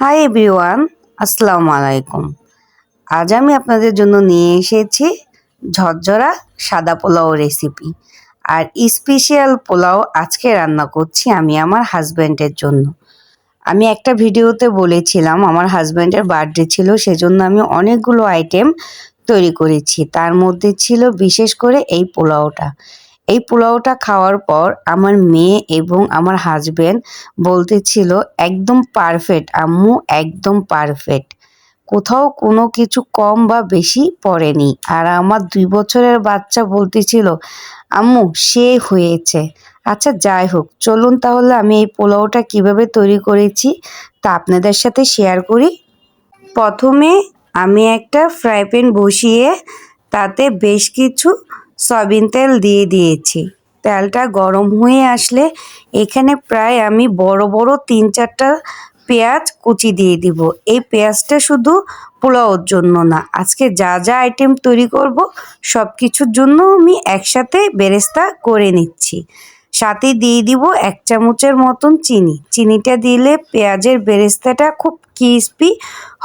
Hi everyone আসসালামু আলাইকুম। আজ আমি আপনাদের জন্য নিয়ে এসেছি ঝরঝরা সাদা পোলাও রেসিপি আর স্পেশাল পোলাও আজকে রান্না করছি আমি আমার হাজব্যান্ডের জন্য। আমি একটা ভিডিওতে বলেছিলাম, আমার হাজব্যান্ডের বার্থডে ছিল, সেজন্য আমি অনেকগুলো আইটেম তৈরি করেছি। তার মধ্যে ছিল বিশেষ করে এই পোলাওটা। এই পোলাওটা খাওয়ার পর আমার মেয়ে এবং আমার হাজবেন্ড বলতেছিল, একদম পারফেক্ট আম্মু, একদম পারফেক্ট কোথাও কোনো কিছু কম বা বেশি পড়েনি। আর আমার দুই বছরের বাচ্চা বলতেছিল, আম্মু, সে হয়েছে। আচ্ছা যাই হোক, চলুন তাহলে আমি এই পোলাওটা কীভাবে তৈরি করেছি তা আপনাদের সাথে শেয়ার করি। প্রথমে আমি একটা ফ্রাই প্যান বসিয়ে তাতে বেশ কিছু সয়াবিন তেল দিয়ে দিয়েছি। তেলটা গরম হয়ে আসলে এখানে প্রায় আমি বড় বড় তিন চারটা পেঁয়াজ কুচি দিয়ে দিব। এই পেঁয়াজটা শুধু পোলাওর জন্য না, আজকে যা যা আইটেম তৈরি করব সব কিছুর জন্য আমি একসাথে বেরেস্তা করে নিচ্ছি। সাথে দিয়ে দিব এক চামচের মতন চিনি। চিনিটা দিলে পেঁয়াজের বেরেস্তাটা খুব ক্রিস্পি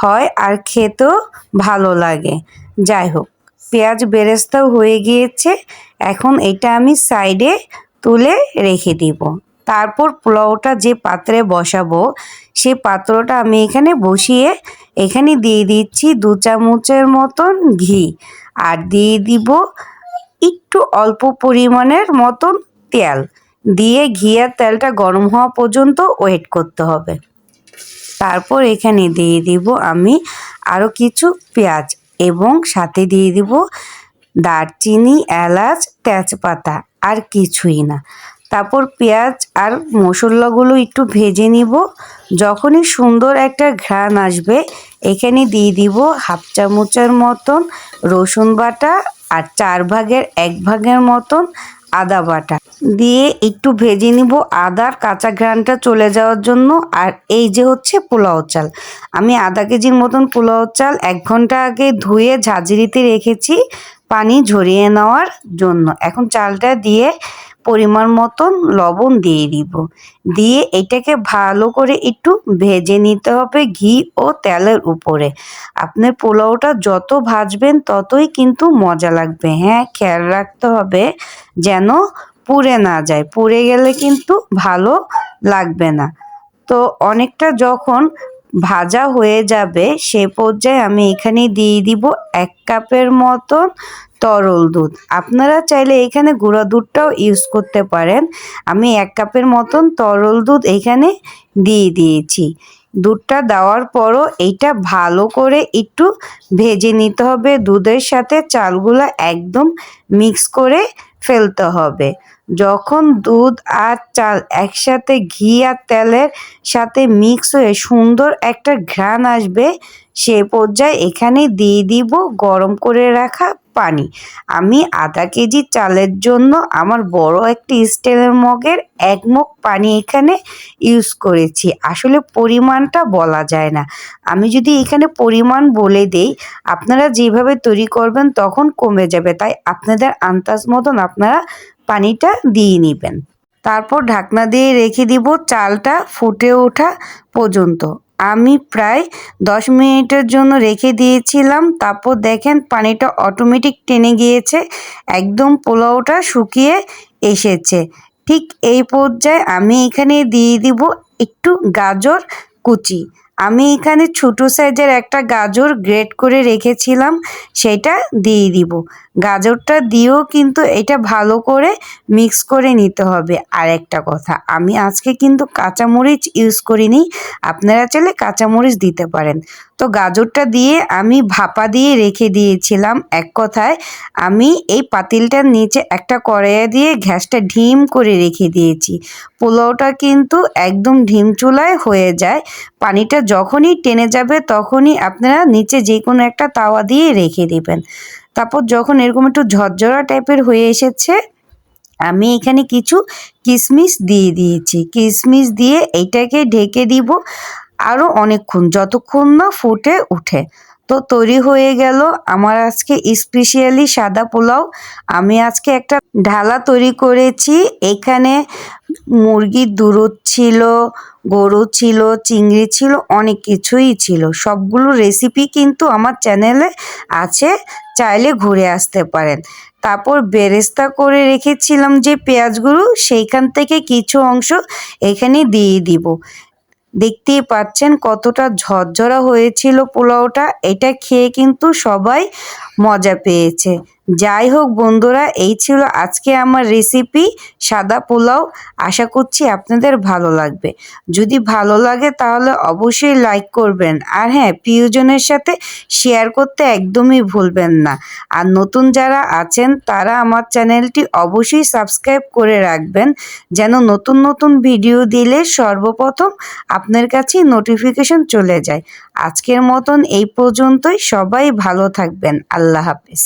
হয় আর খেতেও ভালো লাগে। যাই হোক পেঁয়াজ বেরেস্তাও হয়ে গিয়েছে। এখন এটা আমি সাইডে তুলে রেখে দিব। তারপর পোলাওটা যে পাত্রে বসাবো, সে পাত্রটা আমি এখানে বসিয়ে এখানে দিয়ে দিচ্ছি দু চামচের মতন ঘি। আর দিয়ে দিব একটু অল্প পরিমাণের মতন তেল। দিয়ে ঘি আর তেলটা গরম হওয়া পর্যন্ত ওয়েট করতে হবে। তারপর এখানে দিয়ে দিব আমি আরও কিছু পেঁয়াজ। এবং সাথে দিয়ে দিব দারচিনি, এলাচ, তেজপাতা আর কিছুই না। তারপর পেঁয়াজ আর মশলাগুলো একটু ভেজে নিব। যখনই সুন্দর একটা ঘ্রাণ আসবে, এখানে দিয়ে দিব হাফ চামচের মতন রসুন বাটা আর চার ভাগের এক ভাগের মতন আদা বাটা। দিয়ে একটু ভেজে নিব। আদার কাঁচা ঘ্রাণটা চলে যাওয়ার জন্য। আর এই যে হচ্ছে পোলাও চাল। আমি আধা কেজির মতন পোলাও চাল এক ঘণ্টা আগে ধুয়ে ঝাঁঝরিতে রেখেছি পানি ঝরিয়ে নেওয়ার জন্য। এখন চালটা দিয়ে পরিমাণ মতন লবণ দিয়ে দিব। দিয়ে এটাকে ভালো করে একটু ভেজে নিতে হবে ঘি ও তেলের উপরে। আপনার পোলাওটা যত ভাজবেন ততই কিন্তু মজা লাগবে। হ্যাঁ খেয়াল রাখতে হবে যেন পুড়ে না যায়। পুড়ে গেলে কিন্তু ভালো লাগবে না। তো অনেকটা যখন ভাজা হয়ে যাবে, সে পর্যায়ে আমি এখানে দিয়ে দিব এক কাপের মতন তরল দুধ। আপনারা চাইলে এখানে গুঁড়া দুধটাও ইউজ করতে পারেন। আমি এক কাপের মতন তরল দুধ এখানে দিয়ে দিয়েছি। দুধটা দেওয়ার পরও এইটা ভালো করে একটু ভেজে নিতে হবে। দুধের সাথে চালগুলো একদম মিক্স করে ফেলতে হবে। যখন দুধ আর চাল একসাথে ঘি আর তেলের সাথে মিক্স হয়ে সুন্দর একটা ঘ্রাণ আসবে, সে পর্যায়ে এখানে দিয়ে দিব গরম করে রাখা পানি। আমি আধা কেজি চালের জন্য আমার বড় একটি স্টিলের মগের এক মগ পানি এখানে ইউজ করেছি। আসলে পরিমাণটা বলা যায় না। আমি যদি এখানে পরিমাণ বলে দেই, আপনারা যেভাবে তৈরি করবেন তখন কমে যাবে। তাই আপনাদের আন্দাজ মতন আপনারা পানিটা দিয়ে নেবেন। তারপর ঢাকনা দিয়ে রেখে দিব চালটা ফুটে ওঠা পর্যন্ত। আমি প্রায় দশ মিনিটের জন্য রেখে দিয়েছিলাম। তারপর দেখেন পানিটা অটোমেটিক টেনে গিয়েছে, একদম পোলাওটা শুকিয়ে এসেছে। ঠিক এই পর্যায়ে আমি এখানে দিয়ে দিব একটু গাজর কুচি। আমি এখানে ছোটো সাইজের একটা গাজর গ্রেট করে রেখেছিলাম, সেটা দিয়ে দিব। গাজরটা দিয়েও কিন্তু এটা ভালো করে মিক্স করে নিতে হবে। আর একটা কথা, আমি আজকে কিন্তু কাঁচামরিচ ইউজ করিনি, আপনারা চাইলে কাঁচামরিচ দিতে পারেন। তো গাজরটা দিয়ে আমি ভাপা দিয়ে রেখে দিয়েছিলাম, এক কথায় আমি এই পাতিলটার নিচে একটা কড়াইয়া দিয়ে গ্যাসটা ঢিম করে রেখে দিয়েছি। পোলাওটা কিন্তু একদম ঢিম চুলায় হয়ে যায় পানিটা যখনই টেনে যাবে তখনই আপনারা নিচে যে কোনো একটা তাওয়া দিয়ে রেখে দেবেন। তারপর যখন এরকম একটু ঝরঝরা টাইপের হয়ে এসেছে, আমি এখানে কিছু কিশমিশ দিয়ে দিয়েছি। কিশমিশ দিয়ে এইটাকে ঢেকে দিব আরও অনেকক্ষণ, যতক্ষণ না ফুটে উঠে। তো তৈরি হয়ে গেল আমার আজকে স্পেশালি সাদা পোলাও। আমি আজকে একটা ঢালা তৈরি করেছি। এখানে মুরগির দুরুদ ছিল, গরু ছিল, চিংড়ি ছিল, অনেক কিছুই ছিল। সবগুলো রেসিপি কিন্তু আমার চ্যানেলে আছে, চাইলে ঘুরে আসতে পারেন। তারপর বেরেস্তা করে রেখেছিলাম যে পেঁয়াজগুলো, সেইখান থেকে কিছু অংশ এখানে দিয়ে দিব। দেখতেই পাচ্ছেন কতটা ঝরঝরা হয়েছিল পোলাওটা, এটা খেয়ে কিন্তু সবাই মজা পেয়েছে। যাই হোক বন্ধুরা, এই ছিল আজকে আমার রেসিপি সাদা পোলাও। আশা করছি আপনাদের ভালো লাগবে। যদি ভালো লাগে তাহলে অবশ্যই লাইক করবেন। আর হ্যাঁ প্রিয়জনের সাথে শেয়ার করতে একদমই ভুলবেন না। আর নতুন যারা আছেন, তারা আমার চ্যানেলটি অবশ্যই সাবস্ক্রাইব করে রাখবেন। যেন নতুন নতুন ভিডিও দিলে সর্বপ্রথম আপনার কাছে নোটিফিকেশন চলে যায়। আজকের মতন এই পর্যন্তই। সবাই ভালো থাকবেন। আল্লাহ হাফিজ।